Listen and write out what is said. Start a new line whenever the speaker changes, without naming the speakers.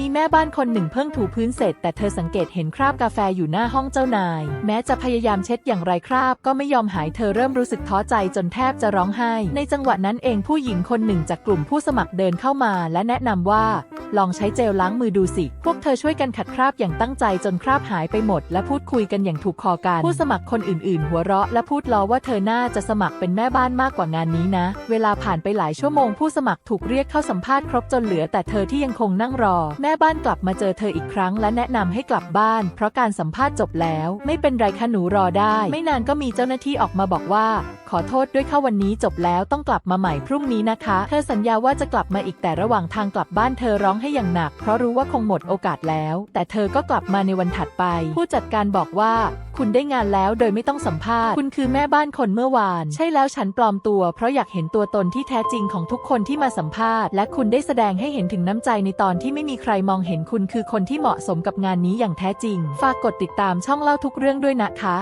มีแม่บ้านคนหนึ่งเพิ่งถูพื้นเสร็จ แต่เธอสังเกตเห็นคราบกาแฟอยู่หน้าห้องเจ้านาย แม้จะพยายามเช็ดอย่างไรคราบ ก็ไม่ยอมหายเธอเริ่มรู้สึกท้อใจจนแทบจะร้องไห้ ในจังหวะนั้นเองผู้หญิงคนหนึ่งจากกลุ่มผู้สมัครเดินเข้ามา และแนะนำว่า ลองใช้เจลล้างมือดูสิ พวกเธอช่วยกันขัดคราบอย่างตั้งใจจนคราบหายไปหมด และพูดคุยกันอย่างถูกคอกันผู้สมัครคนอื่น ๆ หัวเราะและพูดล้อว่าเธอน่าจะสมัครเป็นแม่บ้านมากกว่างานนี้นะ เวลาผ่านไปหลายชั่วโมงผู้สมัครถูกเรียกเข้าสัมภาษณ์ครบจนเหลือแต่เธอที่ยังคงนั่งรอม่บ้านกลับมาเจอเธออีกครั้งและแนะนำให้กลับบ้าน เพราะการสัมภาษณ์จบแล้ว ไม่เป็นไรคะหนูรอได้ ไม่นานก็มีเจ้าหน้าที่ออกมาบอกว่า ขอโทษด้วยค่ะวันนี้จบแล้วต้องกลับมาใหม่พรุ่งนี้นะคะ เธอสัญญาว่าจะกลับมาอีกแต่ระหว่างทางกลับบ้านเธอร้องให้อย่างหนัก เพราะรู้ว่าคงหมดโอกาสแล้ว แต่เธอก็กลับมาในวันถัดไป ผู้จัดการบอกว่า คุณได้งานแล้วโดยไม่ต้องสัมภาษณ์ คุณคือแม่บ้านคนเมื่อวาน ใช่แล้วฉันปลอมตัว เพราะอยากเห็นตัวตนที่แท้จริงของทุกคนที่มาสัมภาษณ์ และคุณได้แสดงให้เห็นถึงน้ำใจในตอนที่ไม่มีใครมองเห็นคุณคือคนที่เหมาะสมกับงานนี้อย่างแท้จริง ฝากกดติดตามช่องเล่าทุกเรื่องด้วยนะคะ